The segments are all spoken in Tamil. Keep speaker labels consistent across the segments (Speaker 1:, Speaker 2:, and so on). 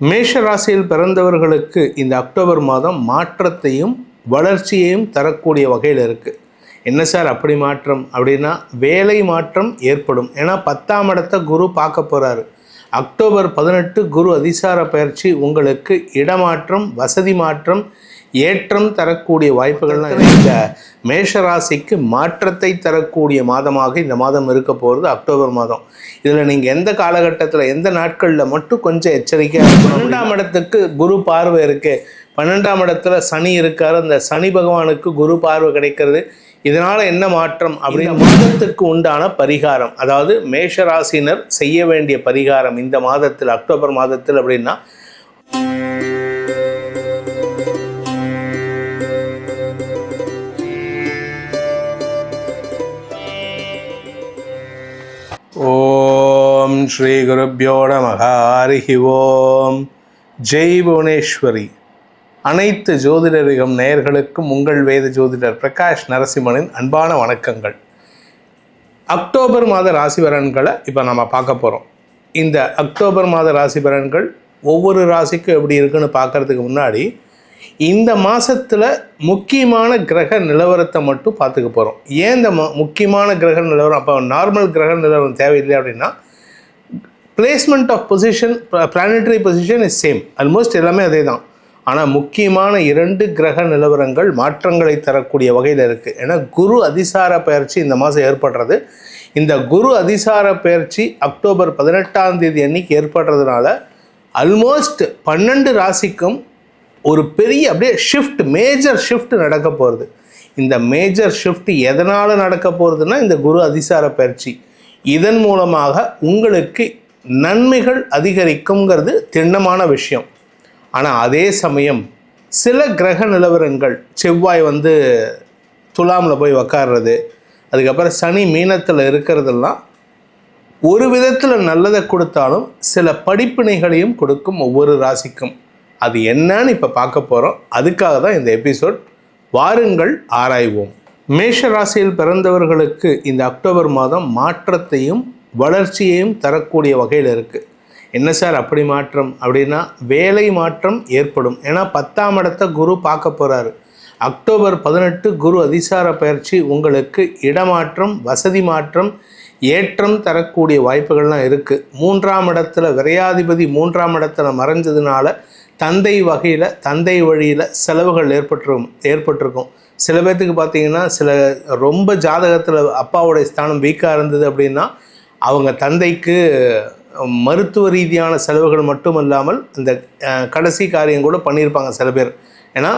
Speaker 1: மேஷ ராசியில் பிறந்தவர்களுக்கு இந்த அக்டோபர் மாதம் மாற்றத்தையும் வளர்ச்சியையும் தரக்கூடிய வகையில் இருக்குது என்ன சார் அப்படி மாற்றம்? அப்படின்னா வேலை மாற்றம் ஏற்படும். ஏன்னா பத்தாம் இடத்த குரு பார்க்க போகிறாரு அக்டோபர் பதினெட்டு குரு அதிசார பயிற்சி உங்களுக்கு இடமாற்றம் வசதி மாற்றம் ஏற்றம் தரக்கூடிய வாய்ப்புகள்லாம். இந்த மேஷ ராசிக்கு மாற்றத்தை தரக்கூடிய மாதமாக இந்த மாதம் இருக்க போகிறது அக்டோபர் மாதம். இதில் நீங்கள் எந்த காலகட்டத்தில் எந்த நாட்களில் மட்டும் கொஞ்சம் எச்சரிக்கையாக பன்னெண்டாம் இடத்துக்கு குரு பார்வை இருக்கு. பன்னெண்டாம் இடத்துல சனி இருக்காரு. அந்த சனி பகவானுக்கு குரு பார்வை கிடைக்கிறது. இதனால என்ன மாற்றம்? அப்படின்னா மாதத்துக்கு உண்டான பரிகாரம். அதாவது மேஷ ராசினர் செய்ய வேண்டிய பரிகாரம் இந்த மாதத்தில் அக்டோபர் மாதத்தில் அப்படின்னா ஓம் ஸ்ரீ குருப்பியோ நமக ஹரிஹி ஓம். ஜெய் புவனேஸ்வரி. அனைத்து ஜோதிடரிகம் நேயர்களுக்கும் உங்கள் வேத ஜோதிடர் பிரகாஷ் நரசிம்மனின் அன்பான வணக்கங்கள். அக்டோபர் மாத ராசி பலன்களை இப்போ நம்ம பார்க்க போகிறோம் இந்த அக்டோபர் மாத ராசி பலன்கள் ஒவ்வொரு ராசிக்கும் எப்படி இருக்குன்னு பார்க்கறதுக்கு முன்னாடி இந்த மாதத்தில் முக்கியமான கிரக நிலவரத்தை மட்டும் பார்த்துக்க போகிறோம் ஏன் இந்த முக்கியமான கிரக நிலவரம்? அப்போ நார்மல் கிரக நிலவரம் தேவையில்லை அப்படின்னா placement of position planetary position is same almost எல்லாமே அதே தான் ஆனால் முக்கியமான இரண்டு கிரக நிலவரங்கள் மாற்றங்களை தரக்கூடிய வகையில் இருக்குது ஏன்னா குரு அதிசார பயிற்சி இந்த மாதம் ஏற்படுறது. இந்த குரு அதிசார பயிற்சி அக்டோபர் பதினெட்டாம் தேதி அன்னைக்கு ஏற்படுறதுனால அல்மோஸ்ட் பன்னெண்டு ராசிக்கும் ஒரு பெரிய அப்படியே ஷிஃப்ட் மேஜர் ஷிஃப்ட் நடக்க போகிறது இந்த மேஜர் ஷிஃப்ட் எதனால் நடக்க போகிறதுனா இந்த குரு அதிசார பயிற்சி. இதன் மூலமாக உங்களுக்கு நன்மைகள் அதிகரிக்குங்கிறது திண்ணமான விஷயம். ஆனால் அதே சமயம் சில கிரக நிலவரங்கள் செவ்வாய் வந்து துலாமில் போய் உக்காடுறது அதுக்கப்புறம் சனி மீனத்தில் இருக்கிறதெல்லாம் ஒரு விதத்தில் நல்லதை கொடுத்தாலும் சில படிப்பினைகளையும் கொடுக்கும் ஒவ்வொரு ராசிக்கும். அது என்னன்னு இப்போ பார்க்க போகிறோம் அதுக்காக தான் இந்த எபிசோட் வாருங்கள் ஆராய்வோம். மேஷ ராசியில் பிறந்தவர்களுக்கு இந்த அக்டோபர் மாதம் மாற்றத்தையும் வளர்ச்சியையும் தரக்கூடிய வகையில் இருக்குது என்ன சார் அப்படி மாற்றம்? அப்படின்னா வேலை மாற்றம் ஏற்படும். ஏன்னா பத்தாம் இடத்த குரு பார்க்க போகிறாரு அக்டோபர் பதினெட்டு குரு அதிசார பயிற்சி உங்களுக்கு இடமாற்றம் வசதி மாற்றம் ஏற்றம் தரக்கூடிய வாய்ப்புகள்லாம் இருக்குது மூன்றாம் இடத்துல விரையாதிபதி மூன்றாம் இடத்துல மறைஞ்சதுனால தந்தை வகையில் தந்தை வழியில் செலவுகள் ஏற்பட்டிருக்கும் ஏற்பட்டிருக்கும். சில பேர்த்துக்கு பார்த்தீங்கன்னா சில ரொம்ப ஜாதகத்தில் அப்பாவுடைய ஸ்தானம் வீக்காக இருந்தது அப்படின்னா அவங்க தந்தைக்கு மருத்துவ ரீதியான செலவுகள் மட்டும் இல்லாமல் இந்த கடைசி காரியம் கூட பண்ணியிருப்பாங்க சில பேர். ஏன்னா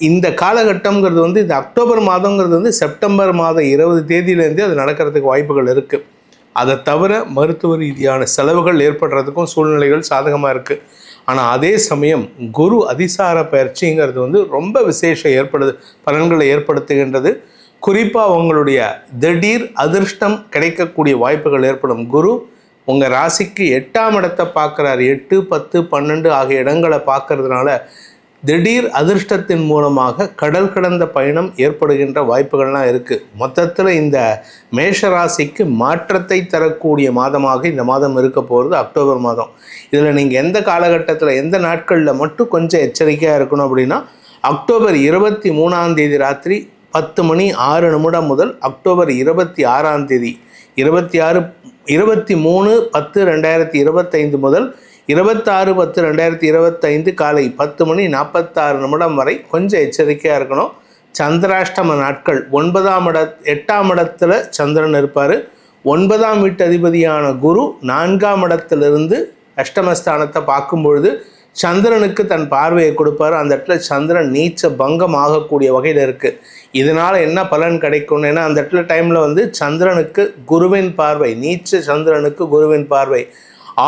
Speaker 1: இந்த காலகட்டம்ங்கிறது வந்து இந்த அக்டோபர் மாதங்கிறது வந்து செப்டம்பர் மாதம் இருபது தேதியிலேருந்தே அது நடக்கிறதுக்கு வாய்ப்புகள் இருக்குது அதை தவிர மருத்துவ ரீதியான செலவுகள் ஏற்படுறதுக்கும் சூழ்நிலைகள் சாதகமாக இருக்குது ஆனால் அதே சமயம் குரு அதிசார பயிற்சிங்கிறது வந்து ரொம்ப விசேஷம் ஏற்படுது பலன்களை ஏற்படுத்துகின்றது. குறிப்பாக உங்களுடைய திடீர் அதிர்ஷ்டம் கிடைக்கக்கூடிய வாய்ப்புகள் ஏற்படும் குரு உங்கள் ராசிக்கு எட்டாம் இடத்தை பார்க்குறாரு. எட்டு பத்து பன்னெண்டு ஆகிய இடங்களை பார்க்கறதுனால திடீர் அதிர்ஷ்டத்தின் மூலமாக கடல் கடந்த பயணம் ஏற்படுகின்ற வாய்ப்புகள்லாம் இருக்குது மொத்தத்தில் இந்த மேஷ ராசிக்கு மாற்றத்தை தரக்கூடிய மாதமாக இந்த மாதம் இருக்க போகிறது அக்டோபர் மாதம். இதில் நீங்கள் எந்த காலகட்டத்தில் எந்த நாட்களில் மட்டும் கொஞ்சம் எச்சரிக்கையாக இருக்கணும் அப்படின்னா அக்டோபர் இருபத்தி மூணாம் தேதி ராத்திரி பத்து மணி ஆறு நிமிடம் முதல் அக்டோபர் இருபத்தி ஆறாம் தேதி இருபத்தி ஆறு இருபத்தி மூணு பத்து ரெண்டாயிரத்தி இருபத்தைந்து முதல் இருபத்தாறு பத்து ரெண்டாயிரத்தி இருபத்தைந்து காலை பத்து மணி நாற்பத்தாறு நிமிடம் வரை கொஞ்சம் எச்சரிக்கையாக இருக்கணும். சந்திராஷ்டம நாட்கள் ஒன்பதாம் இட எட்டாம் இடத்துல சந்திரன் இருப்பார். ஒன்பதாம் வீட்டு அதிபதியான குரு நான்காம் இடத்திலிருந்து அஷ்டமஸ்தானத்தை பார்க்கும் பொழுது சந்திரனுக்கு தன் பார்வையை கொடுப்பாரு. அந்த இடத்துல சந்திரன் நீச்ச பங்கம் ஆகக்கூடிய வகையில் இருக்குது இதனால் என்ன பலன் கிடைக்கும் ஏன்னா அந்த இடத்துல டைமில் வந்து சந்திரனுக்கு குருவின் பார்வை நீச்ச சந்திரனுக்கு குருவின் பார்வை.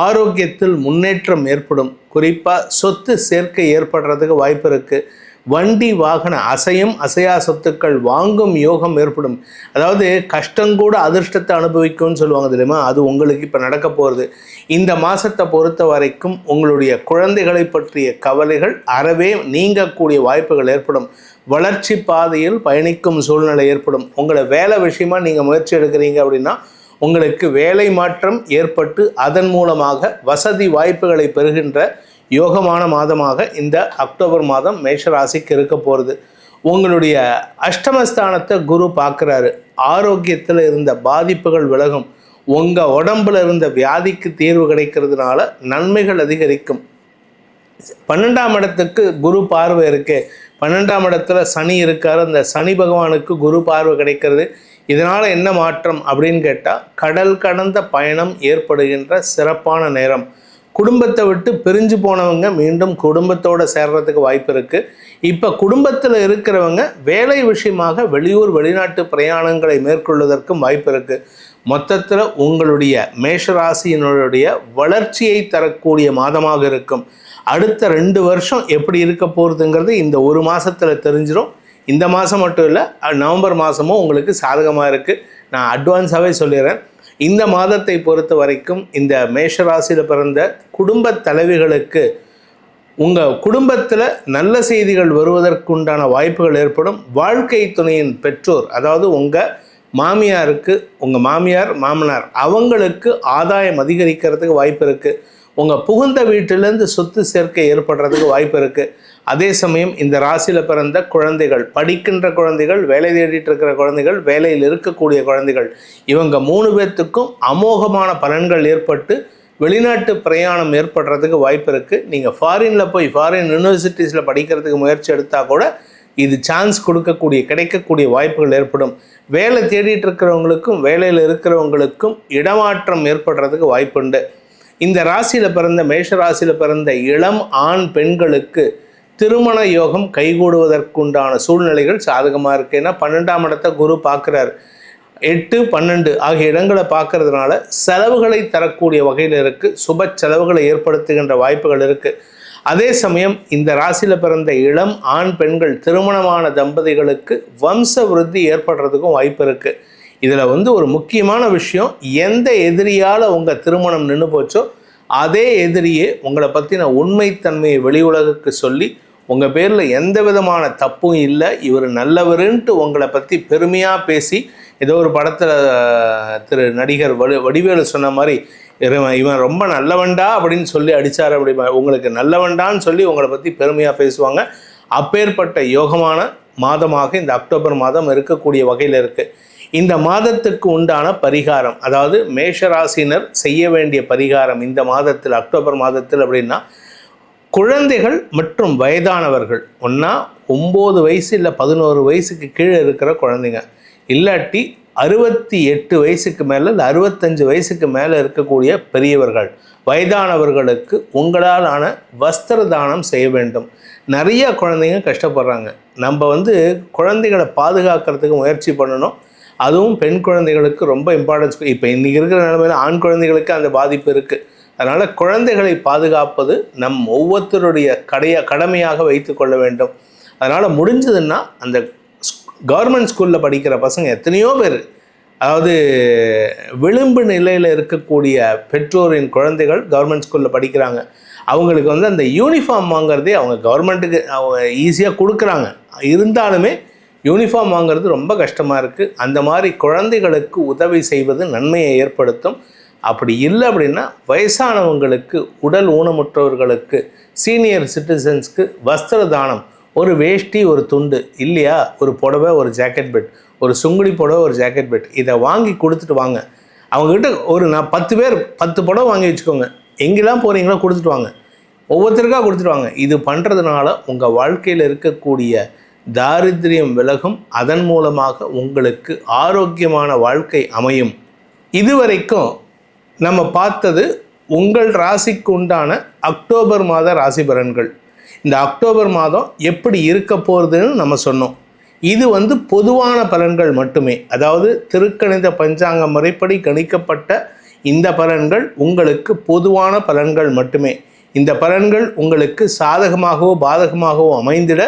Speaker 1: ஆரோக்கியத்தில் முன்னேற்றம் ஏற்படும். குறிப்பாக சொத்து சேர்க்கை ஏற்படுறதுக்கு வாய்ப்பு இருக்குது வண்டி வாகன அசையும் அசையா சொத்துக்கள் வாங்கும் யோகம் ஏற்படும். அதாவது கஷ்டங்கூட அதிர்ஷ்டத்தை அனுபவிக்கும்னு சொல்லுவாங்க தெரியுமா? அது உங்களுக்கு இப்போ நடக்க போகிறது இந்த மாதத்தை பொறுத்த வரைக்கும் உங்களுடைய குழந்தைகளை பற்றிய கவலைகள் அறவே நீங்கக்கூடிய வாய்ப்புகள் ஏற்படும். வளர்ச்சி பாதையில் பயணிக்கும் சூழ்நிலை ஏற்படும். உங்களை வேலை விஷயமா நீங்கள் முயற்சி எடுக்கிறீங்க அப்படின்னா உங்களுக்கு வேலை மாற்றம் ஏற்பட்டு அதன் மூலமாக வசதி வாய்ப்புகளை பெறுகின்ற யோகமான மாதமாக இந்த அக்டோபர் மாதம் மேஷராசிக்கு இருக்க போகிறது உங்களுடைய அஷ்டமஸ்தானத்தை குரு பார்க்குறாரு. ஆரோக்கியத்தில் இருந்த பாதிப்புகள் விலகும். உங்கள் உடம்புல இருந்த வியாதிக்கு தீர்வு கிடைக்கிறதுனால நன்மைகள் அதிகரிக்கும். பன்னெண்டாம் இடத்துக்கு குரு பார்வை இருக்கு. பன்னெண்டாம் இடத்துல சனி இருக்கார். அந்த சனி பகவானுக்கு குரு பார்வை கிடைக்கிறது. இதனால் என்ன மாற்றம் அப்படின்னு கேட்டால் கடல் கடந்த பயணம் ஏற்படுகின்ற சிறப்பான நேரம். குடும்பத்தை விட்டு பிரிஞ்சு போனவங்க மீண்டும் குடும்பத்தோடு சேர்றதுக்கு வாய்ப்பு இருக்குது இப்போ குடும்பத்தில் இருக்கிறவங்க வேலை விஷயமாக வெளியூர் வெளிநாட்டு பிரயாணங்களை மேற்கொள்வதற்கும் வாய்ப்பு இருக்குது மொத்தத்தில் உங்களுடைய மேஷராசியினுடைய வளர்ச்சியை தரக்கூடிய மாதமாக இருக்கும். அடுத்த ரெண்டு வருஷம் எப்படி இருக்க போகிறதுங்கிறது இந்த ஒரு மாதத்தில் தெரிஞ்சிடும் இந்த மாதம் மட்டும் இல்லை நவம்பர் மாதமும் உங்களுக்கு சாதகமாக இருக்குது நான் அட்வான்ஸாகவே சொல்லிடுறேன் இந்த மாதத்தை பொறுத்த வரைக்கும் இந்த மேஷராசியில் பிறந்த குடும்ப தலைவிகளுக்கு உங்கள் குடும்பத்தில் நல்ல செய்திகள் வருவதற்குண்டான வாய்ப்புகள் ஏற்படும். வாழ்க்கை துணையின் பெற்றோர் அதாவது உங்கள் மாமியாருக்கு உங்கள் மாமியார் மாமனார் அவங்களுக்கு ஆதாயம் அதிகரிக்கிறதுக்கு வாய்ப்பு இருக்குது உங்கள் புகுந்த வீட்டிலேருந்து சொத்து சேர்க்கை ஏற்படுறதுக்கு வாய்ப்பு இருக்குது அதே சமயம் இந்த ராசியில் பிறந்த குழந்தைகள் படிக்கின்ற குழந்தைகள் வேலை தேடிட்டு இருக்கிற குழந்தைகள் வேலையில் இருக்கக்கூடிய குழந்தைகள் இவங்க மூணு பேர்த்துக்கும் அமோகமான பலன்கள் ஏற்பட்டு வெளிநாட்டு பிரயாணம் ஏற்படுறதுக்கு வாய்ப்பு இருக்குது நீங்கள் ஃபாரினில் போய் ஃபாரின் யூனிவர்சிட்டிஸில் படிக்கிறதுக்கு முயற்சி எடுத்தால் கூட இது சான்ஸ் கொடுக்கக்கூடிய கிடைக்கக்கூடிய வாய்ப்புகள் ஏற்படும். வேலை தேடிட்டு இருக்கிறவங்களுக்கும் வேலையில் இருக்கிறவங்களுக்கும் இடமாற்றம் ஏற்படுறதுக்கு வாய்ப்புண்டு. இந்த ராசியில் பிறந்த மேஷ ராசியில் பிறந்த இளம் ஆண் பெண்களுக்கு திருமண யோகம் கைகூடுவதற்குண்டான சூழ்நிலைகள் சாதகமாக இருக்குது ஏன்னா பன்னெண்டாம் இடத்தை குரு பார்க்குறாரு. எட்டு பன்னெண்டு ஆகிய இடங்களை பார்க்கறதுனால செலவுகளை தரக்கூடிய வகையில் இருக்குது சுப செலவுகளை ஏற்படுத்துகின்ற வாய்ப்புகள் இருக்குது அதே சமயம் இந்த ராசியில் பிறந்த இளம் ஆண் பெண்கள் திருமணமான தம்பதிகளுக்கு வம்ச விருத்தி ஏற்படுறதுக்கும் வாய்ப்பு இருக்குது இதில் வந்து ஒரு முக்கியமான விஷயம் எந்த எதிரியால் உங்கள் திருமணம் நின்று போச்சோ அதே எதிரியே உங்களை பற்றின உண்மைத்தன்மையை வெளி உலகுக்கு சொல்லி உங்கள் பேரில் எந்த விதமான தப்பும் இல்லை. இவர் நல்லவருன்ட்டு உங்களை பற்றி பெருமையாக பேசி ஏதோ ஒரு படத்தில் திரு நடிகர் வடி வடிவேலு சொன்ன மாதிரி இவன் இவன் ரொம்ப நல்லவன்டா அப்படின்னு சொல்லி அடித்தார் அப்படி உங்களுக்கு நல்லவன்டான்னு சொல்லி உங்களை பற்றி பெருமையாக பேசுவாங்க. அப்பேற்பட்ட யோகமான மாதமாக இந்த அக்டோபர் மாதம் இருக்கக்கூடிய வகையில் இருக்குது இந்த மாதத்துக்கு உண்டான பரிகாரம் அதாவது மேஷராசினர் செய்ய வேண்டிய பரிகாரம் இந்த மாதத்தில் அக்டோபர் மாதத்தில் அப்படின்னா குழந்தைகள் மற்றும் வயதானவர்கள். ஒன்றா ஒம்பது வயசு இல்லை பதினோரு வயசுக்கு கீழே இருக்கிற குழந்தைங்க. இல்லாட்டி அறுபத்தி எட்டு வயசுக்கு மேலே இல்லை அறுபத்தஞ்சு வயசுக்கு மேலே இருக்கக்கூடிய பெரியவர்கள். வயதானவர்களுக்கு உங்களால் ஆன வஸ்திர தானம் செய்ய வேண்டும். நிறைய குழந்தைங்க கஷ்டப்படுறாங்க. நம்ம வந்து குழந்தைகளை பாதுகாக்கிறதுக்கு முயற்சி பண்ணணும். அதுவும் பெண் குழந்தைகளுக்கு ரொம்ப இம்பார்ட்டன்ஸ் இப்போ இன்றைக்கி இருக்கிற நிலமையில் ஆண் குழந்தைகளுக்கு அந்த பாதிப்பு இருக்குது அதனால் குழந்தைகளை பாதுகாப்பது நம் ஒவ்வொருத்தருடைய கடைய கடமையாக வைத்து கொள்ள வேண்டும். அதனால் முடிஞ்சதுன்னா அந்த கவர்மெண்ட் ஸ்கூலில் படிக்கிற பசங்க எத்தனையோ பேர். அதாவது விளிம்பு நிலையில் இருக்கக்கூடிய பெற்றோரின் குழந்தைகள் கவர்மெண்ட் ஸ்கூலில் படிக்கிறாங்க. அவங்களுக்கு வந்து அந்த யூனிஃபார்ம் வாங்குறதே அவங்க கவர்மெண்ட்டுக்கு அவங்க ஈஸியாக கொடுக்குறாங்க. இருந்தாலுமே யூனிஃபார்ம் வாங்குறது ரொம்ப கஷ்டமாக இருக்குது அந்த மாதிரி குழந்தைகளுக்கு உதவி செய்வது நன்மையை ஏற்படுத்தும். அப்படி இல்லை அப்படின்னா வயசானவங்களுக்கு உடல் ஊனமுற்றவர்களுக்கு சீனியர் சிட்டிசன்ஸ்க்கு வஸ்திர தானம் ஒரு வேஷ்டி ஒரு துண்டு இல்லையா? ஒரு புடவை ஒரு ஜாக்கெட் பெட் ஒரு சுங்குடி புடவை ஒரு ஜாக்கெட் பெட் இதை வாங்கி கொடுத்துட்டு வாங்க. அவங்கக்கிட்ட ஒரு நான் பத்து பேர் பத்து புடவை வாங்கி வச்சுக்கோங்க. எங்கெல்லாம் போகிறீங்களோ கொடுத்துட்டு வாங்க. ஒவ்வொருத்தருக்காக கொடுத்துட்டு வாங்க. இது பண்ணுறதுனால உங்கள் வாழ்க்கையில் இருக்கக்கூடிய தாரித்திரியம் விலகும். அதன் மூலமாக உங்களுக்கு ஆரோக்கியமான வாழ்க்கை அமையும். இதுவரைக்கும் நம்ம பார்த்தது உங்கள் ராசிக்கு உண்டான அக்டோபர் மாத ராசி பலன்கள். இந்த அக்டோபர் மாதம் எப்படி இருக்க போகிறதுன்னு நம்ம சொன்னோம். இது வந்து பொதுவான பலன்கள் மட்டுமே. அதாவது திருக்கணித பஞ்சாங்க முறைப்படி கணிக்கப்பட்ட இந்த பலன்கள் உங்களுக்கு பொதுவான பலன்கள் மட்டுமே. இந்த பலன்கள் உங்களுக்கு சாதகமாகவோ பாதகமாகவோ அமைந்திட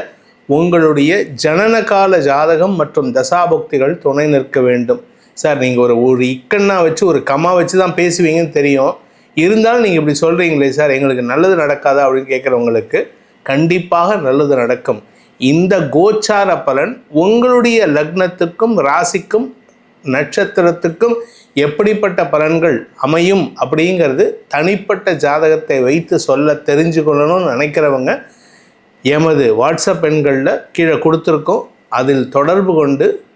Speaker 1: உங்களுடைய ஜனனகால ஜாதகம் மற்றும் தசாபக்திகள் துணை நிற்க வேண்டும். சார் நீங்கள் ஒரு ஒரு இக்கண்ணா வச்சு ஒரு கம்மா வச்சு தான் பேசுவீங்கன்னு தெரியும். இருந்தாலும் நீங்கள் இப்படி சொல்கிறீங்களே சார் எங்களுக்கு நல்லது நடக்காதா அப்படின்னு கேட்குறவங்களுக்கு கண்டிப்பாக நல்லது நடக்கும். இந்த கோச்சார பலன் உங்களுடைய லக்னத்துக்கும் ராசிக்கும் நட்சத்திரத்துக்கும் எப்படிப்பட்ட பலன்கள் அமையும் அப்படிங்கிறது தனிப்பட்ட ஜாதகத்தை வைத்து சொல்ல தெரிஞ்சு கொள்ளணும்னு நினைக்கிறவங்க எமது வாட்ஸ்அப் எண்களில் கீழே கொடுத்துருக்கோம். அதில் தொடர்பு கொண்டு